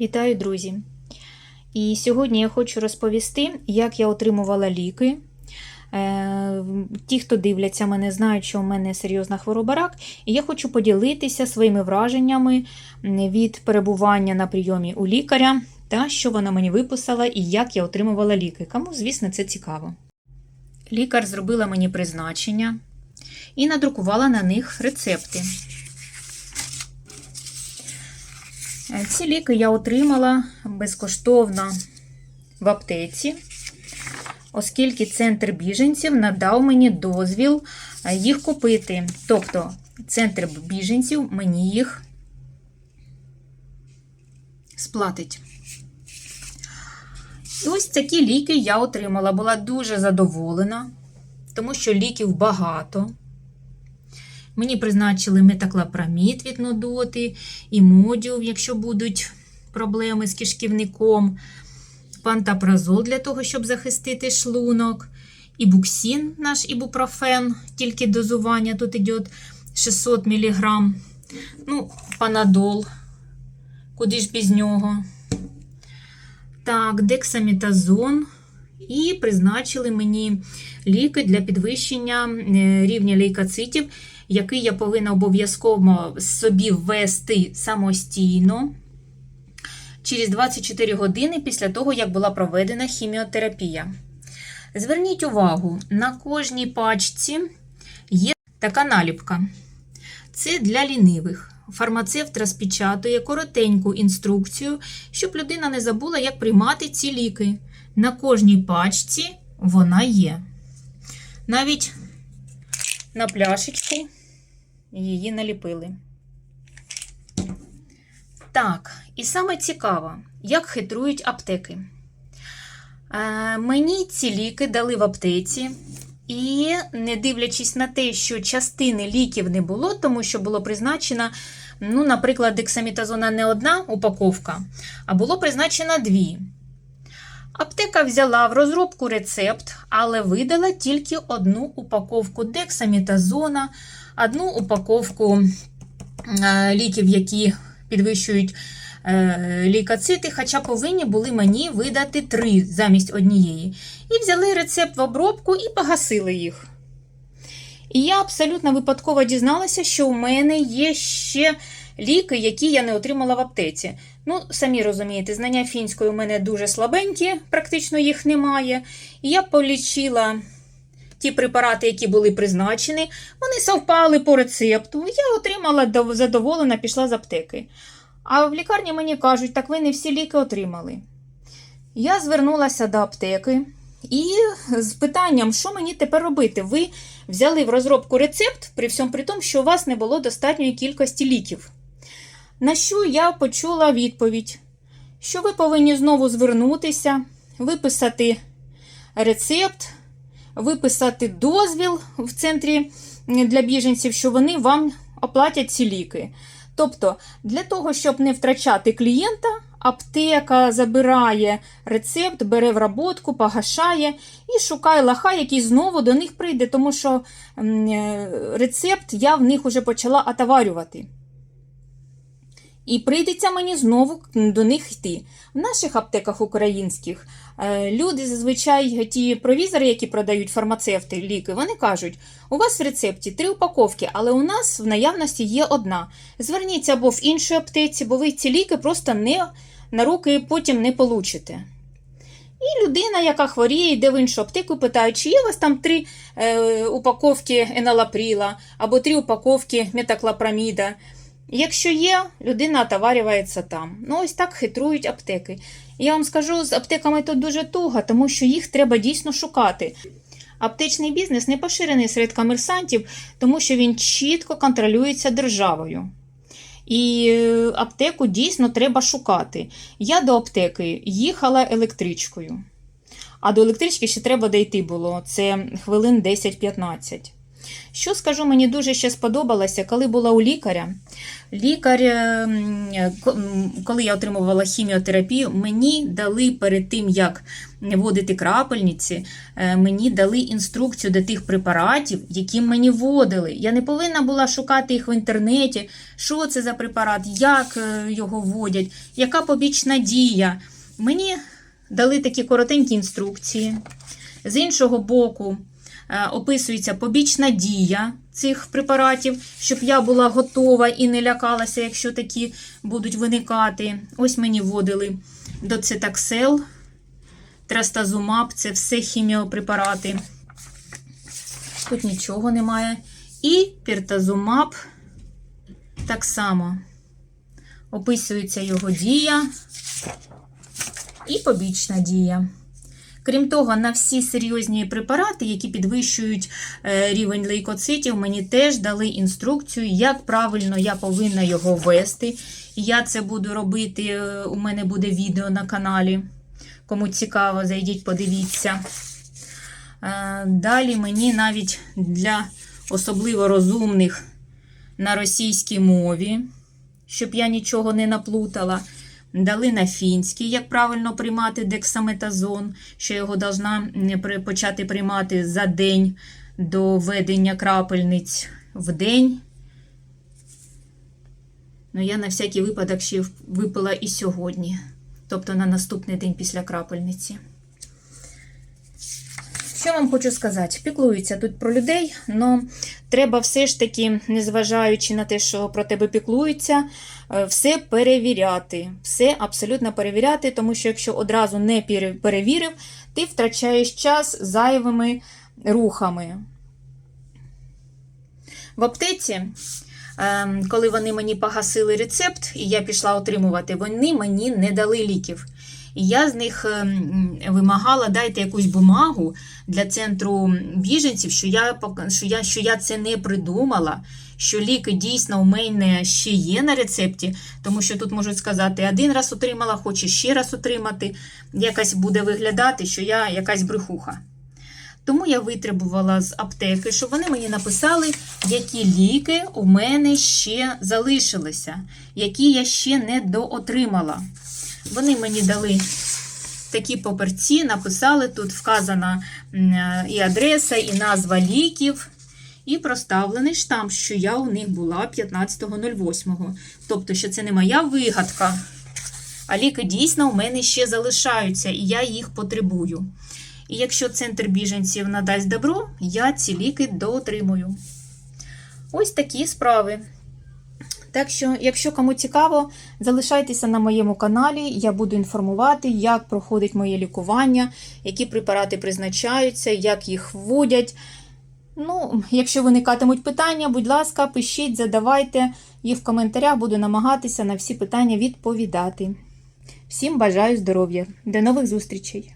Вітаю, друзі! І сьогодні я хочу розповісти, як я отримувала ліки. Е, Ті, хто дивляться мене, знають, що у мене серйозна хвороба рак, і я хочу поділитися своїми враженнями від перебування на прийомі у лікаря та що вона мені виписала і як я отримувала ліки. Кому, звісно, це цікаво. Лікар зробила мені призначення і надрукувала на них рецепти. Е, Ці ліки я отримала безкоштовно в аптеці, оскільки центр біженців надав мені дозвіл е, їх купити. Тобто, центр біженців мені їх сплатить. І ось такі ліки я отримала. Була дуже задоволена, тому що ліків багато. Мені призначили метаклопрамід від нудоти, і модіум, якщо будуть проблеми з кишківником, пантапразол для того, щоб захистити шлунок, ібуксин, наш ібупрофен, тільки дозування тут йде 600 мг. Ну, панадол, куди ж без нього. Так, дексамітазон. І призначили мені ліки для підвищення рівня лейкоцитів, який я повинна обов'язково собі ввести самостійно через 24 години після того, як була проведена хіміотерапія. Зверніть увагу, на кожній пачці є така наліпка. Це для лінивих. Фармацевт розпечатує коротеньку інструкцію, щоб людина не забула, як приймати ці ліки. На кожній пачці вона є. Навіть на пляшечку її наліпили. Так, і саме цікаво, як хитрують аптеки. Е, мені ці ліки дали в аптеці. І не дивлячись на те, що частини ліків не було, тому що було призначено, ну, наприклад, дексамітазона не одна упаковка, а було призначено дві. Аптека взяла в розробку рецепт, але видала тільки одну упаковку дексамітазона, одну упаковку е, ліків, які підвищують е, лейкоцити, хоча повинні були мені видати три замість однієї. І взяли рецепт в обробку і погасили їх. І я абсолютно випадково дізналася, що у мене є ще ліки, які я не отримала в аптеці. Ну, самі розумієте, знання фінської у мене дуже слабенькі, практично їх немає. І я полічила ті препарати, які були призначені, вони совпали по рецепту. Я отримала задоволена, пішла з аптеки. А в лікарні мені кажуть, так ви не всі ліки отримали. Я звернулася до аптеки і з питанням, що мені тепер робити? Ви взяли в розробку рецепт, при всьому при тому, що у вас не було достатньої кількості ліків. На що я почула відповідь, що ви повинні знову звернутися, виписати рецепт, виписати дозвіл в центрі для біженців, що вони вам оплатять ці ліки. Тобто, для того, щоб не втрачати клієнта, аптека забирає рецепт, бере в роботку, погашає і шукає лаха, який знову до них прийде, тому що рецепт я в них вже почала отоварювати. І прийдеться мені знову до них йти. В наших аптеках українських люди зазвичай ті провізори, які продають фармацевти, ліки, вони кажуть, у вас в рецепті три упаковки, але у нас в наявності є одна. Зверніться або в іншій аптеці, бо ви ці ліки просто не на руки потім не получите. І людина, яка хворіє, йде в іншу аптеку, питає, чи є у вас там три е, упаковки еналапріла або три упаковки метаклопраміда. Якщо є, людина отоварюється там. Ну, ось так хитрують аптеки. Я вам скажу, з аптеками тут дуже туго, тому що їх треба дійсно шукати. Аптечний бізнес не поширений серед комерсантів, тому що він чітко контролюється державою. І аптеку дійсно треба шукати. Я до аптеки їхала електричкою. А до електрички ще треба дійти було. Це хвилин 10-15. Що скажу, мені дуже ще сподобалося, коли була у лікаря. Лікар, е, коли я отримувала хіміотерапію, мені дали перед тим, як вводити крапельниці, е, мені дали інструкцію до тих препаратів, які мені вводили. Я не повинна була шукати їх в інтернеті, що це за препарат, як е, його вводять, яка побічна дія. Мені дали такі коротенькі інструкції. З іншого боку, описується побічна дія цих препаратів, щоб я була готова і не лякалася, якщо такі будуть виникати. Ось мені вводили доцитаксел, трастазумаб, це все хіміопрепарати. Тут нічого немає. І піртазумаб так само. Описується його дія і побічна дія. Крім того, на всі серйозні препарати, які підвищують е, рівень лейкоцитів, мені теж дали інструкцію, як правильно я повинна його ввести. Я це буду робити. е, У мене буде відео на каналі. Кому цікаво, зайдіть, подивіться. Е, Далі мені навіть для особливо розумних на російській мові, щоб я нічого не наплутала. Дали на фінський, як правильно приймати дексаметазон, що його должна почати приймати за день до введення крапельниць в день. Ну, я на всякий випадок ще випила і сьогодні, тобто на наступний день після крапельниці. Що вам хочу сказати? Піклуються тут про людей, але треба все ж таки, незважаючи на те, що про тебе піклуються, е, все перевіряти. Все абсолютно перевіряти, тому що якщо одразу не перевірив, ти втрачаєш час зайвими рухами. В аптеці, ем, коли вони мені погасили рецепт, і я пішла отримувати, вони мені не дали ліків. І я з них ем, вимагала дайте якусь бумагу для центру біженців, що я, що я, що я це не придумала, що ліки дійсно у мене ще є на рецепті, тому що тут можуть сказати, один раз отримала, хоче ще раз отримати. Якась буде виглядати, що я якась брехуха. Тому я витребувала з аптеки, щоб вони мені написали, які ліки у мене ще залишилися, які я ще не доотримала. Вони мені дали такі паперці, написали, тут вказана і адреса, і назва ліків, і проставлений штамп, що я у них була 15.08. Тобто, що це не моя вигадка, а ліки дійсно у мене ще залишаються, і я їх потребую. І якщо центр біженців надасть добро, я ці ліки доотримую. Ось такі справи. Так що, якщо кому цікаво, залишайтеся на моєму каналі, я буду інформувати, як проходить моє лікування, які препарати призначаються, як їх вводять. Ну, якщо виникатимуть питання, будь ласка, пишіть, задавайте їх в коментарях, буду намагатися на всі питання відповідати. Всім бажаю здоров'я. До нових зустрічей!